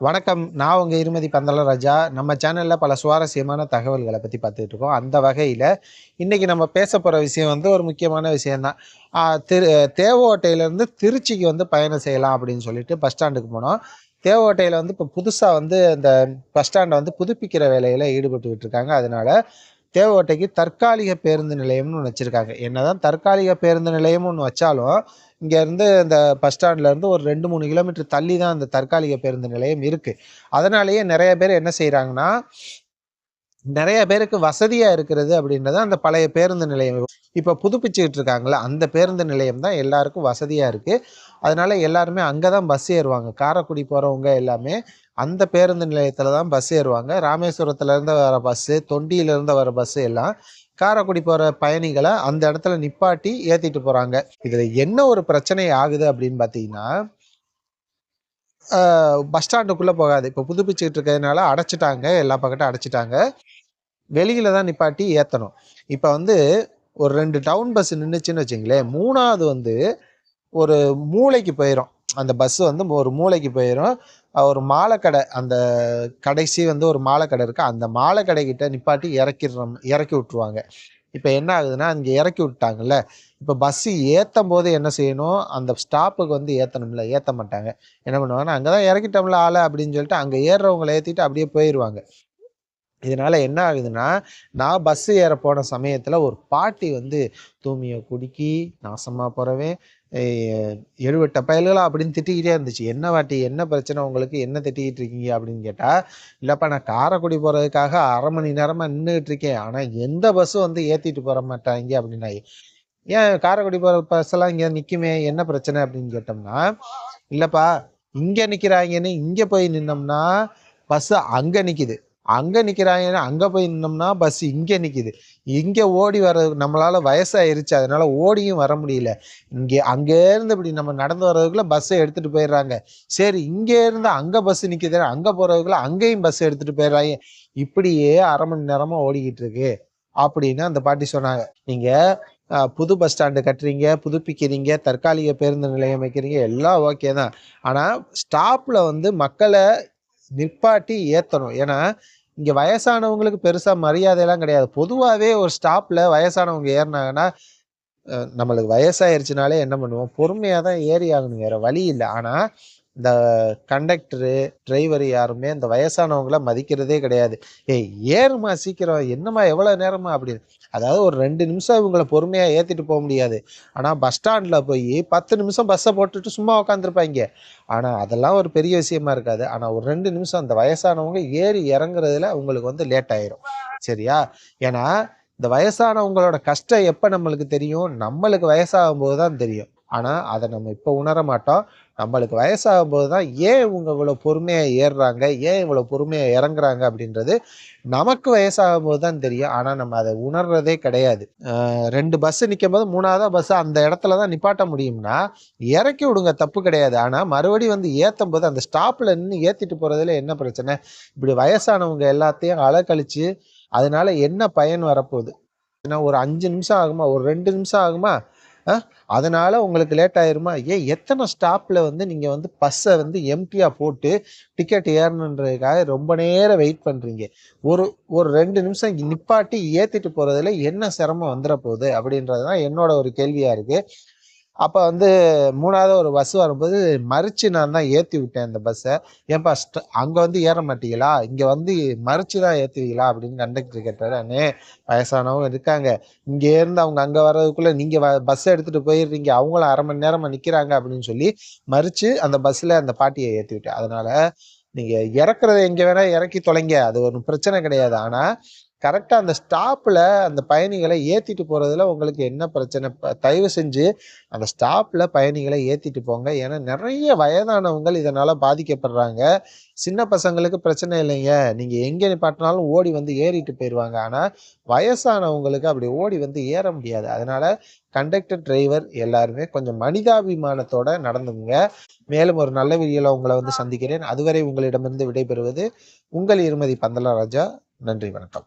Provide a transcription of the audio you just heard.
வணக்கம். நான் உங்கள் இருமதி பந்தலராஜா நம்ம சேனலில் பல சுவாரஸ்யமான தகவல்களை பற்றி பார்த்துட்டு இருக்கோம். அந்த வகையில் இன்றைக்கி நம்ம பேச போகிற விஷயம் வந்து ஒரு முக்கியமான விஷயந்தான் திரு தேவோட்டையிலேருந்து திருச்சிக்கு வந்து பயணம் செய்யலாம் அப்படின்னு சொல்லிட்டு பஸ் ஸ்டாண்டுக்கு போனோம். தேவோட்டையில் வந்து இப்போ புதுசாக வந்து இந்த பஸ் ஸ்டாண்டை வந்து புதுப்பிக்கிற வேலையில் ஈடுபட்டுக்கிட்டு இருக்காங்க. அதனால தேவகோட்டைக்கு தற்காலிக பேருந்து நிலையம்னு ஒன்று வச்சுருக்காங்க. என்னதான் தற்காலிக பேருந்து நிலையம்னு ஒன்று வச்சாலும் இங்கேருந்து இந்த பஸ் ஸ்டாண்ட்லேருந்து ஒரு ரெண்டு மூணு கிலோமீட்டர் தள்ளி தான் அந்த தற்காலிக பேருந்து நிலையம் இருக்குது அதனாலேயே நிறைய பேர் என்ன செய்கிறாங்கன்னா நிறைய பேருக்கு வசதியாக இருக்கிறது அப்படின்றது அந்த பழைய பேருந்து நிலையம். இப்போ புதுப்பிச்சுக்கிட்டு இருக்காங்களே அந்த பேருந்து நிலையம் தான் எல்லாருக்கும் வசதியாக இருக்குது அதனால எல்லாருமே அங்கே தான் பஸ் ஏறுவாங்க. காரைக்குடி போகிறவங்க எல்லாமே அந்த பேருந்து நிலையத்தில் தான் பஸ் ஏறுவாங்க. ராமேஸ்வரத்துலேருந்து வர பஸ்ஸு தொண்டியிலேருந்து வர பஸ்ஸு எல்லாம் காரைக்குடி போகிற பயணிகளை அந்த இடத்துல நிப்பாட்டி ஏற்றிட்டு போகிறாங்க இதில் என்ன ஒரு பிரச்சனை ஆகுது அப்படின்னு பார்த்தீங்கன்னா பஸ் ஸ்டாண்டுக்குள்ளே போகாது. இப்போ புதுப்பிச்சுக்கிட்டு இருக்கிறதுனால அடைச்சிட்டாங்க. எல்லா பக்கட்டும் அடைச்சிட்டாங்க. வெளியில் தான் நிப்பாட்டி ஏற்றணும் இப்போ வந்து ஒரு ரெண்டு டவுன் பஸ் நின்றுச்சுன்னு வச்சுங்களேன் மூணாவது வந்து ஒரு மூளைக்கு போயிடும் அந்த பஸ் வந்து ஒரு மூளைக்கு போயிடும் ஒரு மாலை கடை அந்த கடைசி வந்து ஒரு மாலைக்கடை இருக்குது அந்த மாலை கிட்ட நிப்பாட்டி இறக்கிடுறோம் இறக்கி விட்ருவாங்க இப்போ என்ன ஆகுதுன்னா இங்கே இறக்கி விட்டாங்கல்ல. இப்போ பஸ்ஸு ஏற்றும் போது என்ன செய்யணும்? அந்த ஸ்டாப்புக்கு வந்து ஏற்றணும்ல ஏற்ற மாட்டாங்க. என்ன பண்ணுவாங்கன்னா அங்கே தான் இறக்கிட்டோம்ல ஆளை அப்படின்னு சொல்லிட்டு அங்கே ஏறுறவங்களை ஏற்றிட்டு அப்படியே போயிடுவாங்க இதனால் என்ன ஆகுதுன்னா நான் பஸ்ஸு ஏற போன சமயத்தில் ஒரு பாட்டி வந்து தூமியை குடுக்கி நாசமாக போகிறவன் எழுவட்ட பயல்களா அப்படின்னு திட்டிக்கிட்டே இருந்துச்சு. என்ன வாட்டி என்ன பிரச்சனை உங்களுக்கு? என்ன திட்டிக்கிட்டு இருக்கீங்க? அப்படின்னு கேட்டால் இல்லைப்பா நான் காரைக்குடி போகிறதுக்காக அரை மணி நேரமாக நின்றுட்டு இருக்கேன். ஆனால் எந்த பஸ்ஸும் வந்து ஏற்றிட்டு போகிற மாட்டாங்க அப்படின்னா ஏன் காரைக்குடி போகிற பஸ்ஸெல்லாம் இங்கே நிற்குமே என்ன பிரச்சனை அப்படின்னு கேட்டோம்னா இல்லைப்பா இங்கே நிற்கிறாங்கன்னு இங்கே போய் நின்னோம்னா பஸ்ஸு அங்கே நிற்கிது அங்கே நிற்கிறாங்கன்னா அங்கே போய் நின்னோம்னா பஸ் இங்கே நிற்கிது இங்கே ஓடி வர நம்மளால் வயசாயிருச்சு அதனால் ஓடியும் வர முடியல. இங்கே அங்கேருந்து இப்படி நம்ம நடந்து வர்றதுக்குள்ள பஸ்ஸை எடுத்துகிட்டு போயிடுறாங்க. சரி இங்கேருந்து அங்கே பஸ் நிற்கிது அங்கே போகிறதுக்குள்ள அங்கேயும் பஸ் எடுத்துகிட்டு போயிடுறாங்க. இப்படியே அரை மணி நேரமாக ஓடிக்கிட்டு இருக்கு. அப்படின்னு அந்த பாட்டி சொன்னாங்க. நீங்கள் புது பஸ் ஸ்டாண்டு கட்டுறீங்க புதுப்பிக்கிறீங்க தற்காலிக பேருந்து நிலையம் வைக்கிறீங்க எல்லாம் ஓகே தான். ஆனால் ஸ்டாப்பில் வந்து மக்களை நிப்பாட்டி ஏற்றணும் ஏன்னா இங்கே வயசானவங்களுக்கு பெருசாக மரியாதையெல்லாம் கிடையாது. பொதுவாகவே ஒரு ஸ்டாப்பில் வயசானவங்க ஏறினாங்கன்னா அஹ் நம்மளுக்கு வயசாயிருச்சுனாலே என்ன பண்ணுவோம்? பொறுமையாக தான் ஏறி ஆகணும். வேறு வழி இல்லை. ஆனால் இந்த கண்டக்டரு டிரைவர் யாருமே இந்த வயசானவங்கள மதிக்கிறதே கிடையாது. ஏய் ஏறுமா சீக்கிரம். என்னம்மா எவ்வளோ நேரமா அப்படின்னு. அதாவது ஒரு ரெண்டு நிமிஷம் இவங்களை பொறுமையாக ஏற்றிட்டு போக முடியாது. ஆனால் பஸ் ஸ்டாண்டில் போய் பத்து நிமிஷம் பஸ்ஸை போட்டுட்டு சும்மா உட்காந்துருப்பாங்க ஆனால் அதெல்லாம் ஒரு பெரிய விஷயமா இருக்காது. ஆனால் ஒரு ரெண்டு நிமிஷம் அந்த வயசானவங்க ஏறி இறங்குறதுல உங்களுக்கு வந்து லேட் ஆயிரும். சரியா? ஏன்னா இந்த வயசானவங்களோட கஷ்டம் எப்போ நம்மளுக்கு தெரியும்? நம்மளுக்கு வயசாகும் போது தான் தெரியும். ஆனால் அதை நம்ம இப்போ உணர மாட்டோம். நம்மளுக்கு வயசாகும் போது தான் ஏன் இவங்க இவ்வளோ பொறுமையாக ஏறுறாங்க? ஏன் இவ்வளோ பொறுமையாக இறங்குறாங்க? அப்படின்றது நமக்கு வயசாகும் போது தான் தெரியும். ஆனால் நம்ம அதை உணர்றதே கிடையாது. ரெண்டு பஸ்ஸு நிற்கும் போது மூணாவதாக பஸ் அந்த இடத்துல தான் நிப்பாட்ட முடியும்னா இறக்கி விடுங்க. தப்பு கிடையாது. ஆனால் மறுபடியும் வந்து ஏற்றும் போது அந்த ஸ்டாப்பில் நின்று ஏற்றிட்டு போகிறதுல என்ன பிரச்சனை? இப்படி வயசானவங்க எல்லாத்தையும் அலக்கழிச்சு அதனால என்ன பயன் வரப்போகுது? ஏன்னா ஒரு அஞ்சு நிமிஷம் ஆகுமா? ஒரு ரெண்டு நிமிஷம் ஆகுமா? அதனால் உங்களுக்கு லேட் ஆயிருமா? ஏன் எத்தனை ஸ்டாப்பில் வந்து நீங்கள் வந்து பஸ்ஸை வந்து எம்டியாக போட்டு டிக்கெட் ஏறணுன்றதுக்காக ரொம்ப நேரம் வெயிட் பண்ணுறீங்க ஒரு ஒரு ரெண்டு நிமிஷம் நிப்பாட்டி ஏற்றிட்டு போகிறதுல என்ன சிரமம் வந்துட போகுது அப்படின்றது தான் என்னோட ஒரு கேள்வியாக இருக்குது அப்போ வந்து மூணாவது ஒரு பஸ் வரும்போது மறித்து நான் தான் ஏற்றி விட்டேன் அந்த பஸ்ஸை ஏன்பா ஸ்ட அங்கே வந்து ஏற மாட்டீங்களா? இங்கே வந்து மறித்து தான் ஏற்றுவீங்களா அப்படின்னு கண்டக்டர் கேட்டார். அண்ணே வயசானவங்க இருக்காங்க. இங்கேருந்து அவங்க அங்கே வர்றதுக்குள்ளே நீங்கள் பஸ்ஸை எடுத்துகிட்டு போயிடுறீங்க. அவங்களும் அரை மணி நேரமாக நிற்கிறாங்க அப்படின்னு சொல்லி மறித்து அந்த பஸ்ஸில் அந்த பாட்டியை ஏற்றி விட்டேன். அதனால் நீங்கள் இறக்குறத எங்கே வேணால் இறக்கி தொலைங்க. அது ஒன்றும் பிரச்சனை கிடையாது. ஆனால் கரெக்டாக அந்த ஸ்டாப்பில் அந்த பயணிகளை ஏற்றிட்டு போகிறதுல உங்களுக்கு என்ன பிரச்சனை? ப- தயவு செஞ்சு அந்த ஸ்டாப்பில் பயணிகளை ஏற்றிட்டு போங்க. ஏன்னா நிறைய வயதானவங்கள் இதனால் பாதிக்கப்படுறாங்க. சின்ன பசங்களுக்கு பிரச்சனை இல்லைங்க. நீங்கள் எங்கே நிப்பாட்டினாலும் ஓடி வந்து ஏறிட்டு போயிடுவாங்க ஆனால் வயசானவங்களுக்கு அப்படி ஓடி வந்து ஏற முடியாது. அதனால் கண்டக்டர் டிரைவர் எல்லாருமே கொஞ்சம் மனிதாபிமானத்தோட நடந்துங்க மேலும் ஒரு நல்ல வீடியோவில் உங்களை வந்து சந்திக்கிறேன். அதுவரை உங்களிடமிருந்து விடைபெறுவது உங்கள் இருமதி பந்தலராஜா. நன்றி வணக்கம்.